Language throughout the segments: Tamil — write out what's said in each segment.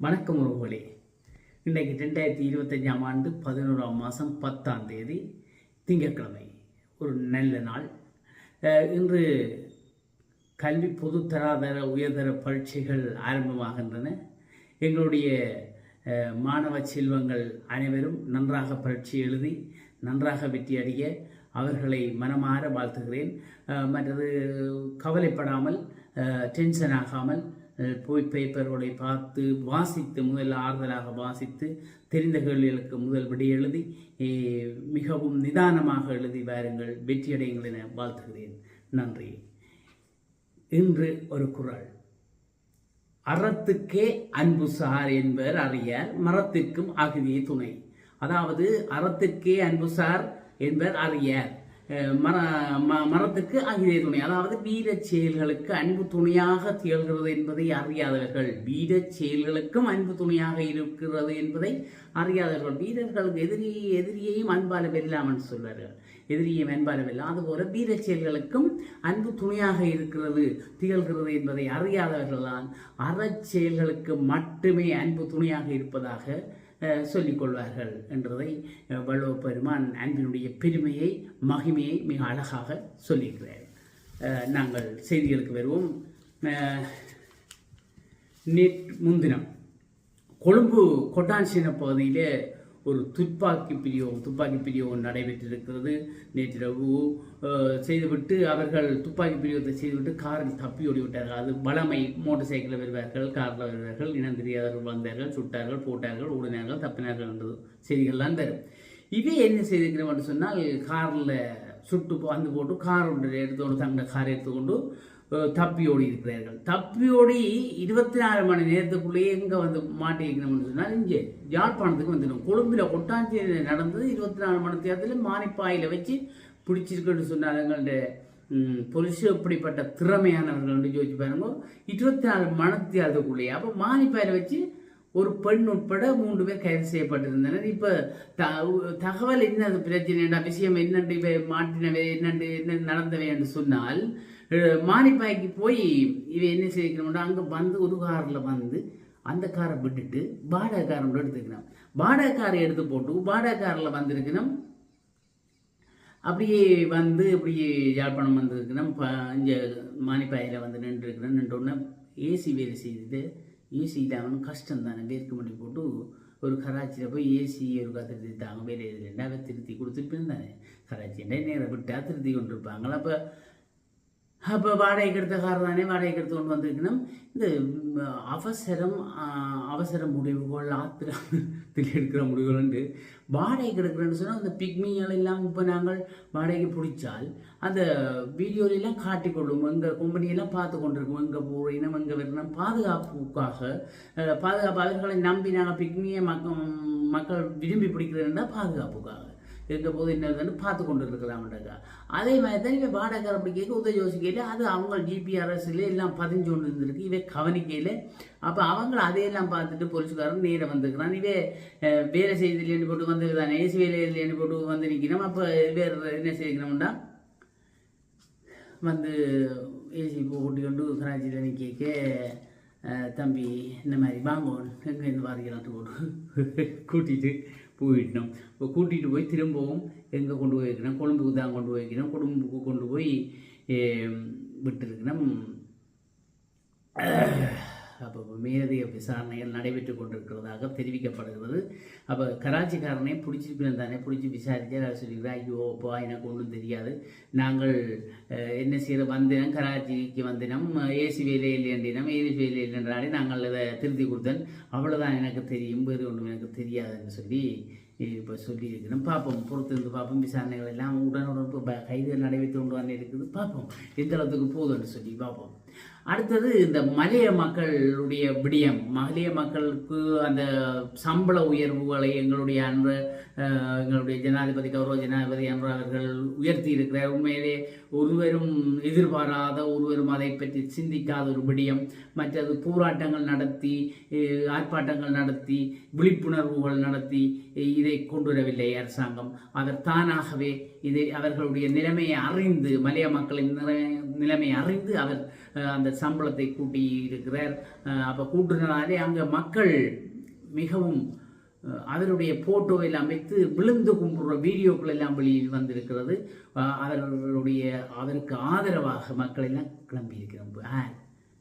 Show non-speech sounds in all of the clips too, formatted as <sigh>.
வணக்கம் உறவுகளே. இன்றைக்கு ரெண்டாயிரத்தி இருபத்தஞ்சாம் ஆண்டு பதினோராம் மாதம் பத்தாம் தேதி திங்கட்கிழமை. ஒரு நல்ல நாள். இன்று கல்வி பொதுத்தராதர உயர்தர பரீட்சைகள் ஆரம்பமாகின்றன. எங்களுடைய மாணவ செல்வங்கள் அனைவரும் நன்றாக பரீட்சை எழுதி நன்றாக வெற்றி அடைய அவர்களை மனமாற வாழ்த்துகிறேன். மற்றது கவலைப்படாமல் டென்ஷன் ஆகாமல் போய் பேப்பர்களை பார்த்து வாசித்து முதல் ஆறுதலாக வாசித்து தெரிந்த கேள்விகளுக்கு முதல் விடை எழுதி மிகவும் நிதானமாக எழுதி வாருங்கள். வெற்றியடையுங்கள் என வாழ்த்துகிறேன். நன்றி. இன்று ஒரு குறள் அறத்துக்கே அன்பு சார் என்பர் அறியார் மரத்திற்கும் அகுதியே துணை. அதாவது அறத்திற்கே அன்பு சார் என்பர் அறியார் மர ம- மரத்துக்கு அகிலே துணை. அதாவது வீரச் செயல்களுக்கு அன்பு துணையாக திகழ்கிறது என்பதை அறியாதவர்கள். வீரச் செயல்களுக்கும் அன்பு துணையாக இருக்கிறது என்பதை அறியாதவர்கள். வீரர்களுக்கு எதிரி எதிரியையும் அன்பால வெல்லாமல் சொல்வார்கள். எதிரியை அன்பால அதுபோல வீரச் செயல்களுக்கும் அன்பு துணையாக இருக்கிறது திகழ்கிறது என்பதை அறியாதவர்கள்தான். அறச் செயல்களுக்கு மட்டுமே அன்பு துணையாக இருப்பதாக அஹ், சொல்லிக் கொள்வார்கள் என்றதை வள்ளுவ பெருமான் அன்பினுடைய பெருமையை மகிமையை மிக அழகாக சொல்லியிருக்கிறார். நாங்கள் செய்திகளுக்கு வருவோம். நேற்று முன்தினம் கொழும்பு கொட்டான்சின பகுதியிலே ஒரு துப்பாக்கி பிரியோகம் துப்பாக்கி பிரியோகம் நடைபெற்றிருக்கிறது. நேற்றிரவு செய்துவிட்டு அவர்கள் துப்பாக்கி பிரியோகத்தை செய்துவிட்டு காரில் தப்பி ஓடி விட்டார்கள் அது பலமை மோட்டார் சைக்கிளில் வருவார்கள் காரில் வருவார்கள் இனம் தெரியாதவர்கள் வந்தார்கள் சுட்டார்கள் போட்டார்கள் ஓடினார்கள் தப்பினார்கள் என்றது செய்திகள்லாம் தரும். இதே என்ன செய்திருக்கிறோம் என்று சொன்னால் காரில் சுட்டு வந்து போட்டு கார் ஒன்று எடுத்துக்கொண்டு தங்க காரை எடுத்துக்கொண்டு தப்பி ஓடி இருக்கிறார்கள். தப்பி ஓடி இருபத்தி நாலு மணி நேரத்துக்குள்ளேயே எங்கே வந்து மாட்டிக்கணும்னு சொன்னால் இங்கே யாழ்ப்பாணத்துக்கு வந்துடும். கொழும்பில் கொட்டாஞ்சியில் நடந்தது இருபத்தி நாலு மணி நேரத்தில் மானிப்பாயில் வச்சு பிடிச்சிருக்குன்னு சொன்னார் எங்கள்கிட்ட பொலிசு இப்படிப்பட்ட திறமையானவர்கள் யோசிச்சு பாருங்க. இருபத்தி நாலு மணத்தியாதக்குள்ளேயே அப்போ மானிப்பாயில் வச்சு ஒரு பெண் உட்பட மூன்று பேர் கைது செய்யப்பட்டிருந்தனர். இப்போ த தகவல் என்ன அது பிரச்சனை விஷயம் என்னென்று மாட்டினவை என்னென்று என்ன நடந்தவை என்று சொன்னால் மானிப்பாய்க்கு போய் இவன் என்ன செய்யணும்னா அங்கே வந்து ஒரு காரில் வந்து அந்த காரை விட்டுட்டு வாடகை காரம் எடுத்துக்கணும். வாடகை காரை எடுத்து போட்டு வாடகை காரில் வந்திருக்கணும். அப்படியே வந்து இப்படியே யாழ்ப்பாணம் வந்திருக்கணும். ப இங்கே மானிப்பாயில் வந்து நின்றுருக்கிறேன் நின்றோடனே ஏசி வேலை செய்துட்டு ஏசி இல்லாமல் கஷ்டம் தானே. வேர்க்கு மணி போட்டு ஒரு கராச்சியில் போய் ஏசி ஒரு திருத்தி தாங்க வேலை ரெண்டாவது திருத்தி கொடுத்துட்டு தானே கராச்சி நேரம் விட்டா திருத்தி கொண்டு இருப்பாங்களா அப்போ அப்போ வாடகைக்கு எடுத்த தானே வாடகைக்கு எடுத்து கொண்டு வந்திருக்கணும். இந்த அவசரம் அவசர முடிவுகள் ஆத்திரத்தில் எடுக்கிற முடிவுகள் வாடகைக்கு எடுக்கிறேன்னு சொன்னால் அந்த பிக்மிகள் எல்லாம் இப்போ நாங்கள் வாடகைக்கு பிடிச்சால் அந்த வீடியோலெல்லாம் காட்டிக்கொள்ளும் எங்கள் கம்பெனியெல்லாம் பார்த்து கொண்டிருக்கோம். எங்கே போகிறோம் எங்கே வரணும். பாதுகாப்புக்காக பாதுகாப்பு அவர்களை நம்பி நாங்கள் பிக்மியை மக்கள் மக்கள் விரும்பி பிடிக்கிறதுனா பாதுகாப்புக்காக. எங்க போது என்னதுன்னு பார்த்து கொண்டு இருக்கலாம்டாக்கா அதே மாதிரி தான் இவன் வாடகை அப்படி கேட்க உதவி யோசிக்கையில் அது அவங்க ஜிபிஆர்எஸ்ல எல்லாம் பதிஞ்சு கொண்டு இருந்திருக்கு இவன் கவனிக்கையில் அப்போ அவங்க அதையெல்லாம் பார்த்துட்டு போலீஸ்காரன் நேரம் வந்துருக்கிறான். இவே வேலை செய்தியிலேருந்து போட்டு வந்து தானே ஏசி வேலையிலேருந்து போட்டு வந்து நிற்கிறோம் அப்போ வேறு என்ன செய்யணும்னா வந்து ஏசி கூட்டி கொண்டு கராச்சியில் நிற்க தம்பி இந்த மாதிரி வாங்குவோம் எங்கேருந்து வாரிக்கலான்ட்டு போட்டு கூட்டிகிட்டு போயிட்டோம் இப்போ கூட்டிகிட்டு போய் திரும்பவும் எங்கே கொண்டு போய் வைக்கணும் கொழும்புக்கு தான் கொண்டு போய் வைக்கணும் கொழும்புக்கு கொண்டு போய் விட்டுருக்கணும். அப்போ மேலதிக விசாரணைகள் நடைபெற்று கொண்டிருக்கிறதாக தெரிவிக்கப்படுகிறது. அப்போ கராச்சிக்காரனே பிடிச்சிருப்பேன் தானே பிடிச்சி விசாரிச்சு அதை சொல்லிக்கிறேன் ஐயோ அப்பா எனக்கு ஒன்றும் தெரியாது. நாங்கள் என்ன செய்கிற வந்தினம் கராச்சிக்கு வந்தினம் ஏசி வேலை இல்லையண்டினம் ஏசி வேலை இல்லைன்றாலே நாங்கள் இதை திருத்தி கொடுத்தேன். அவ்வளோதான் எனக்கு தெரியும் வேறு ஒன்றும் எனக்கு தெரியாதுன்னு சொல்லி இப்போ சொல்லியிருக்கிறோம் பார்ப்போம் பொறுத்திருந்து பார்ப்போம் விசாரணைகள் எல்லாம் உடனுடன் இப்போ கைது நடைபெற்று கொண்டு வந்து இருக்குது பார்ப்போம் எந்த அளவுக்கு போகுதுன்னு சொல்லி பார்ப்போம் அடுத்தது இந்த மலைய மக்களுடைய விடயம். மலைய மக்களுக்கு அந்த சம்பள உயர்வுகளை எங்களுடைய அன்று எங்களுடைய ஜனாதிபதி கௌரவ ஜனாதிபதி அன்று அவர்கள் உயர்த்தி இருக்கிறார். உண்மையிலே ஒருவரும் எதிர்பாராத ஒருவரும் அதை பற்றி சிந்திக்காத ஒரு விடயம். மற்றது போராட்டங்கள் நடத்தி ஆர்ப்பாட்டங்கள் நடத்தி விழிப்புணர்வுகள் நடத்தி இதை கொண்டு வரவில்லை அரசாங்கம். அவர் தானாகவே இதை அவர்களுடைய நிலைமையை அறிந்து மலைய மக்களின் நிலை- நிலைமையை அறிந்து அவர் அந்த சம்பளத்தை கூட்டி இருக்கிறார். அப்போ கூட்டுனாலே அங்கே மக்கள் மிகவும் அவருடைய போட்டோ எல்லாம் வைத்து விழுந்து கும்பிடுற வீடியோக்கள் எல்லாம் வெளியில் வந்திருக்கிறது. அஹ், அவர்களுடைய அவருக்கு ஆதரவாக மக்கள் எல்லாம் கிளம்பி இருக்கிறோம் ஆ,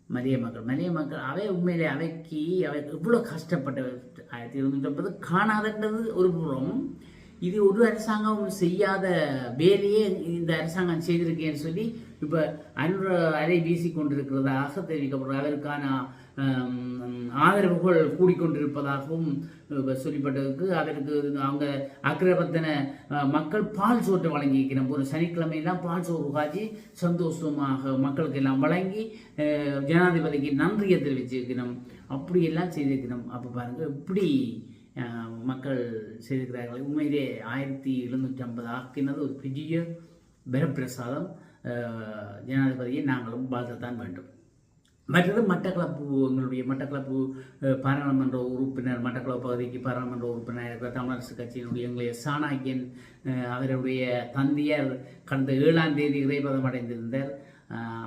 மலைய மக்கள் மலைய மக்கள் அவை உண்மையிலே அவைக்கு அவை எவ்வளோ கஷ்டப்பட்ட ஆயிரத்தி எழுநூற்றி ஐம்பது காணாதன்றது ஒரு புறம். இது ஒரு அரசாங்கம் செய்யாத வேலையே இந்த அரசாங்கம் செய்திருக்கேன்னு சொல்லி இப்போ அன்று அறை வீசி கொண்டிருக்கிறதாக தெரிவிக்கப்படுற அதற்கான ஆதரவுகள் கூடிக்கொண்டிருப்பதாகவும் சொல்லப்பட்டதுக்கு அதற்கு அவங்க அக்கிரபத்தன மக்கள் பால் சோற்றை வழங்கியிருக்கிறோம் ஒரு சனிக்கிழமையெல்லாம் பால் சோறு காய்ச்சி சந்தோஷமாக மக்களுக்கு எல்லாம் வழங்கி ஜனாதிபதிக்கு நன்றியை தெரிவிச்சிருக்கிறோம் அப்படியெல்லாம் செய்திருக்கிறோம் அப்போ பாருங்கள் இப்படி மக்கள் செய்திருக்கிறார்கள் உண்மையிலே ஆயிரத்தி எழுநூற்றி ஐம்பது ஆக்கினது ஒரு பெரிய வரப்பிரசாதம் ஜனாதிபதியை நாங்களும் வாழ்த்தத்தான் வேண்டும் மற்றது மட்டக்களப்பு எங்களுடைய மட்டக்களப்பு பாராளுமன்ற உறுப்பினர் மட்டக்களப்பு பகுதிக்கு பாராளுமன்ற உறுப்பினர் இருக்கிற தமிழரசு கட்சியினுடைய எங்களுடைய சாணாக்கியன் அவருடைய தந்தையார் கடந்த ஏழாம் தேதி இறைபதம் அடைந்திருந்தார்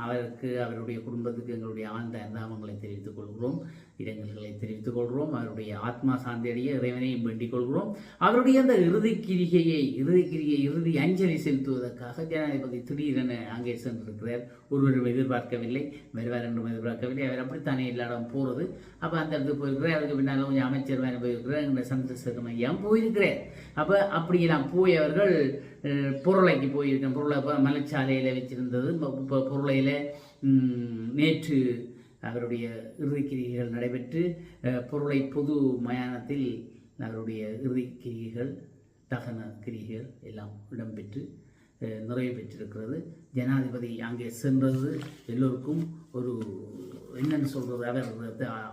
அவருக்கு அவருடைய குடும்பத்துக்கு எங்களுடைய ஆழ்ந்த அந்தாமங்களை தெரிவித்துக் கொள்கிறோம் இரங்கல்களை தெரிவித்துக் கொள்கிறோம். அவருடைய ஆத்மா சாந்தியடைய இறைவனையும் வேண்டிக் கொள்கிறோம். அவருடைய அந்த இறுதி கிரிகையை இறுதி கிரிகை இறுதி அஞ்சலி செலுத்துவதற்காக ஜனாதிபதி திடீரென அங்கே சென்றிருக்கிறார். ஒருவரும் எதிர்பார்க்கவில்லை வருவார் என்றும் எதிர்பார்க்கவில்லை. அவர் அப்படித்தானே இல்லாடம் போகிறது அப்போ அந்த இடத்துக்கு போயிருக்கிறார். அதுக்கு பின்னால் கொஞ்சம் அமைச்சர் வேறு போயிருக்கிறார். எங்கள் சந்திரசேகரம் ஐயாவும் போயிருக்கிறார். அப்போ அப்படியெல்லாம் போய் அவர்கள் பொருளைக்கு போயிருக்கேன் பொருளை இப்போ மலைச்சாலையில் வச்சிருந்தது. இப்போ பொருளையில் நேற்று அவருடைய இறுதிக்கிரிகைகள் நடைபெற்று பொருளை பொது மயானத்தில் அவருடைய இறுதிக்கிரிகைகள் தகன கிரிகைகள் எல்லாம் இடம்பெற்று நிறைவு பெற்றிருக்கிறது. ஜனாதிபதி அங்கே சென்றது எல்லோருக்கும் ஒரு என்னன்னு சொல்கிறது அவர்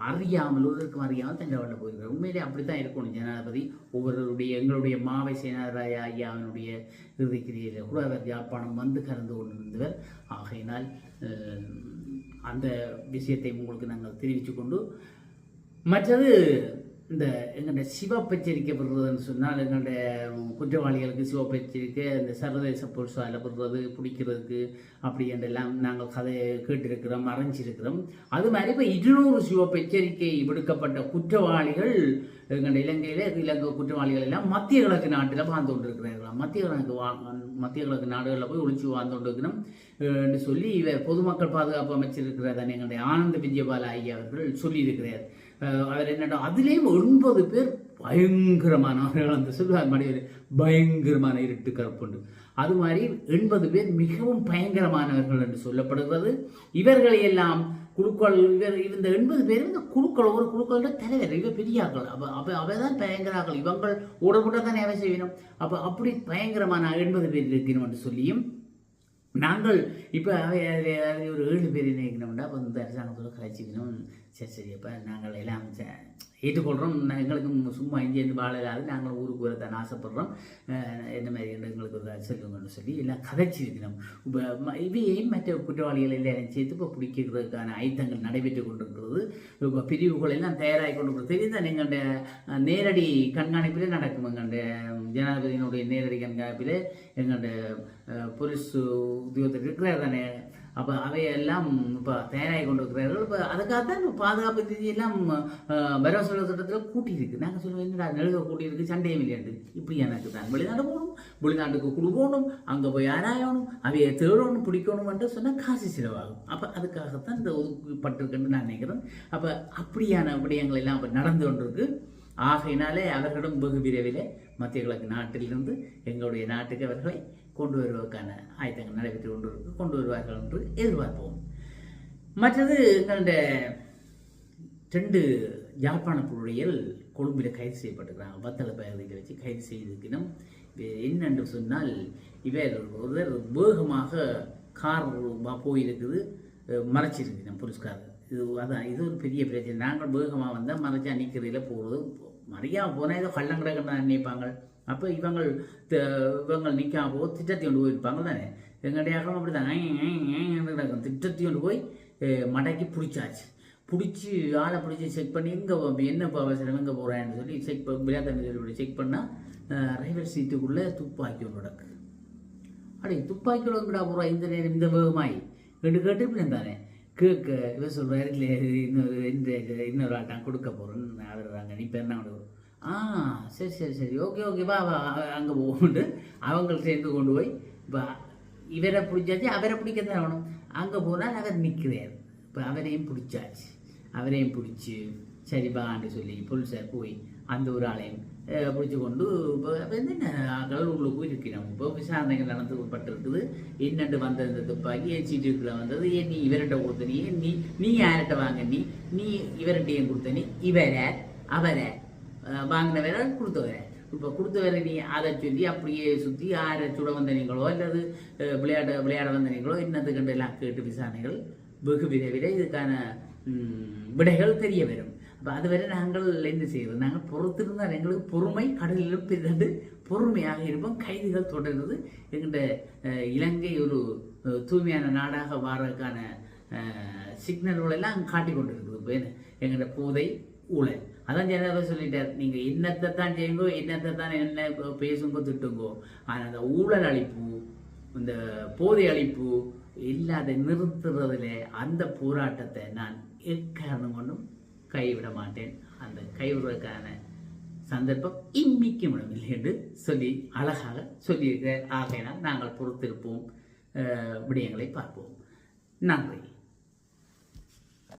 அறியாமல் ஒருவருக்கும் அறியாமல் தஞ்சாவூரில் போயிருக்கிறார் உண்மையிலே அப்படித்தான் இருக்கணும் ஜனாதிபதி. ஒவ்வொருவருடைய எங்களுடைய மாவை சேனாராய ஐயாவினுடைய இறுதிக்கிரியில் கூட அவர் யாழ்ப்பாணம் வந்து கலந்து கொண்டிருந்தவர். ஆகையினால் அந்த விஷயத்தை உங்களுக்கு நாங்கள் தெரிவித்து கொண்டு மற்றது இந்த எங்களுடைய சிவப்பெச்சரிக்கை விடுறதுன்னு சொன்னால் எங்களுடைய குற்றவாளிகளுக்கு சிவப்பெச்சரிக்கை இந்த சர்வதேச பொருசால விடுறது பிடிக்கிறதுக்கு அப்படி என்றெல்லாம் நாங்கள் கதையை கேட்டிருக்கிறோம் மறைஞ்சிருக்கிறோம் அது மாதிரி இப்போ இருநூறு சிவப்பெச்சரிக்கை விடுக்கப்பட்ட குற்றவாளிகள் எங்களுடைய இலங்கையில் இலங்கை குற்றவாளிகள் எல்லாம் மத்திய கிழக்கு நாட்டில் வாழ்ந்து கொண்டிருக்கிறார்களாம். மத்திய கிழக்கு வா மத்திய கிழக்கு நாடுகளில் போய் ஒழிச்சு வாழ்ந்து கொண்டிருக்கணும் என்று சொல்லி இவர் பொதுமக்கள் பாதுகாப்பு அமைச்சர் இருக்கிறார் எங்களுடைய ஆனந்த விஜயபால ஐயா அவர்கள் சொல்லியிருக்கிறார். அவர் என்னடா அதுலேயும் ஒன்பது பேர் பயங்கரமானவர்கள். <laughs> அந்த சொல்லுவார் மனிதர் பயங்கரமான இருட்டு கருப்புண்டு. அது மாதிரி எண்பது பேர் மிகவும் பயங்கரமானவர்கள் என்று சொல்லப்படுகிறது. இவர்களை எல்லாம் குழுக்கள் இவர் இந்த எண்பது பேர் இந்த குழுக்கள் ஒரு குழுக்களோட தலைவர் இவ பெரியாக்கள் அப்போ அப்போ அவை தான் பயங்கராக்கள் இவங்கள் உடம்புட தானே அவை செய்யணும். அப்போ அப்படி பயங்கரமான எண்பது பேர் இருக்கணும் என்று சொல்லியும் நாங்கள் இப்போ ஒரு ஏழு பேர் நினைக்கணும்டா அப்போ இந்த அரசாங்கத்தோட கழிச்சிக்கணும் சரி சரி அப்போ நாங்கள் எல்லாம் ஏற்றுக்கொள்கிறோம் எங்களுக்கு எங்களுக்கும் சும்மா இங்கேருந்து வாழலாது நாங்கள் ஊருக்கு வரத்தான் ஆசைப்படுறோம். என்ன மாதிரி எங்களுக்கு ஒரு சொல்லுங்கன்னு சொல்லி எல்லாம் கதைச்சிருக்கிறோம். இப்போ ம- மற்ற குற்றவாளிகள் எல்லாம் சேர்த்து இப்போ பிடிக்கிறதுக்கான ஆயுத்தங்கள் நடைபெற்று கொண்டிருக்கிறது? இப்போ பிரிவுகள் எல்லாம் தயாராகி கொண்டு தெரிந்த எங்களுடைய நேரடி கண்காணிப்பிலே நடக்கும். எங்களுடைய ஜனாதிபதியினுடைய நேரடி கண்காணிப்பிலே எங்களுடைய போலீஸ் உத்தியோகத்தில் இருக்கிற தானே? அப்போ அவையெல்லாம் இப்போ தயாராகி கொண்டிருக்கிறார்கள். இப்போ அதுக்காகத்தான் இப்போ பாதுகாப்பு நிதியெல்லாம் வரவு செலவு திட்டத்தில் கூட்டியிருக்கு. நாங்கள் சொல்லுவோம் என்னடா நெழுக கூட்டியிருக்கு சண்டையும் இல்லையாண்டு? இப்படி எனக்கு தான். வெளிநாடு போகணும் வெளிநாட்டுக்கு குழு போகணும் அங்கே போய் ஆராயணும் அவையை தேடணும் பிடிக்கணும்ன்ட்டு சொன்னால் காசு செலவாகும். அப்போ அதுக்காகத்தான் இந்த ஒதுக்கப்பட்டிருக்குன்னு நான் நினைக்கிறேன். அப்போ அப்படியான விடயங்கள் எல்லாம் இப்போ நடந்து கொண்டிருக்கு. ஆகையினாலே அவர்களும் வெகு விரைவில் மத்திய கிழக்கு நாட்டிலிருந்து எங்களுடைய நாட்டுக்கு அவர்களை கொண்டு வருவதற்கான ஆயத்தங்கள் நடைபெற்று கொண்டு கொண்டு வருவார்கள் என்று எதிர்பார்ப்போம். மற்றது எங்களுடைய ரெண்டு யாழ்ப்பாண புள்ளியல் கொழும்பில் கைது செய்யப்பட்டிருக்கிறாங்க. வத்தல பகுதியில் வச்சு கைது செய்திருக்கணும். இது என்னென்று சொன்னால் இவர் ஒருவர் வேகமாக கார் போயிருக்குது அஹ் போலீஸ்கார் இது அதான் இது ஒரு பெரிய பிரச்சனை. நாங்கள் வேகமாக வந்தால் மறைச்சா நிற்கிறதில் போகிறது மறையாம போனால் ஏதோ கள்ளங்கடக்கன்னு நினைப்பாங்க. அப்போ இவங்கள் இவங்கள் நிற்காம போக திட்டத்தை கொண்டு போயிருப்பாங்க தானே? எங்களுடைய அகம் அப்படி தான் நடக்கும் திட்டத்தை கொண்டு போய் மடக்கி பிடிச்சாச்சு. பிடிச்சி ஆளை பிடிச்சி செக் பண்ணி எங்கே என்னப்பா அவசரம் எங்கே போகிறேன்னு சொல்லி செக் விளையாட்டு சொல்லி செக் பண்ணால் ரயில்வே சீட்டுக்குள்ளே துப்பாக்கி ஒன்று நடக்கு அடே துப்பாக்கியோட எங்கடா போகிறா இந்த நேரம் இந்த வேகமாய். ரெண்டு கேட்டு இப்படி தானே கேட்க இவர் சொல்கிறாரு இல்லை இன்னொரு இந்த இன்னொரு ஆட்டம் கொடுக்க போகிறேன்னு ஆடுறாங்க நீ பேர் என்ன ஆ சரி சரி சரி. Okay okay. வா வா அங்கே போகுண்டு அவங்கள சேர்ந்து கொண்டு போய் இப்போ இவரை பிடிச்சாச்சு அவரை பிடிக்க தான் ஆகணும். அங்கே போனால் அவர் நிற்கிறார். இப்போ அவரையும் பிடிச்சாச்சு. அவரையும் பிடிச்சி சரி பான்னு சொல்லி போலீஸார் போய் அந்த ஒரு ஆளையும் பிடிச்சி கொண்டு இப்போ என்ன கடலூருக்குள்ளே உள்ளுக்கு இருக்கிறோம் இப்போ விசாரணைகள் நடந்து பட்டிருக்குது என்னண்டு வந்தது இந்த துப்பாக்கி? என் சீட்டுக்குள்ள வந்தது? ஏன் நீ இவர்கிட்ட கொடுத்த நீ? நீ நீ யார்கிட்ட வாங்க நீ? நீ இவர்கிட்ட ஏன் கொடுத்த நீ? இவரை அவரை. வாங்கின அஹ், கொடுத்த கொடுத்தவரை இப்போ கொடுத்த கொடுத்தவரை நீ அதை சொல்லி அப்படியே சுற்றி யாரை சுட வந்த நீங்களோ அல்லது விளையாட விளையாட வந்த நீங்களோ இன்னது கண்டு எல்லாம் கேட்டு விசாரணைகள் வெகு விரைவில் இதுக்கான விடைகள் தெரிய வரும். அப்போ அதுவரை நாங்கள் என்ன செய்வது? நாங்கள் பொறுத்திருந்தால் எங்களுக்கு பொறுமை கடலிலும் பிறந்து பொறுமையாக இருப்போம். கைதுகள் தொடர்ந்து எங்களுடைய இலங்கை ஒரு தூய்மையான நாடாக வாரதுக்கான சிக்னல்களெல்லாம் காட்டி கொண்டு இருக்குது இப்போ என்ன எங்களோட போதை ஊழல். அதான் ஜனதா சொல்லிட்டார். நீங்க என்னத்தை தான் செய்யுங்கோ என்னத்தை தான் என்ன பேசுங்கோ திட்டுங்கோ ஆனால் அந்த ஊழல் அழிப்பு இந்த போதை அழிப்பு இல்லாத நிறுத்துறதுல அந்த போராட்டத்தை நான் எக்காரணம் கொண்டும் கைவிட மாட்டேன். அந்த கைவிடுவதற்கான சந்தர்ப்பம் இம்மிக்கும் இல்லை என்று சொல்லி அழகாக சொல்லியிருக்க ஆகையினால் நாங்கள் பொறுத்திருப்போம். விடயங்களை பார்ப்போம். நன்றி.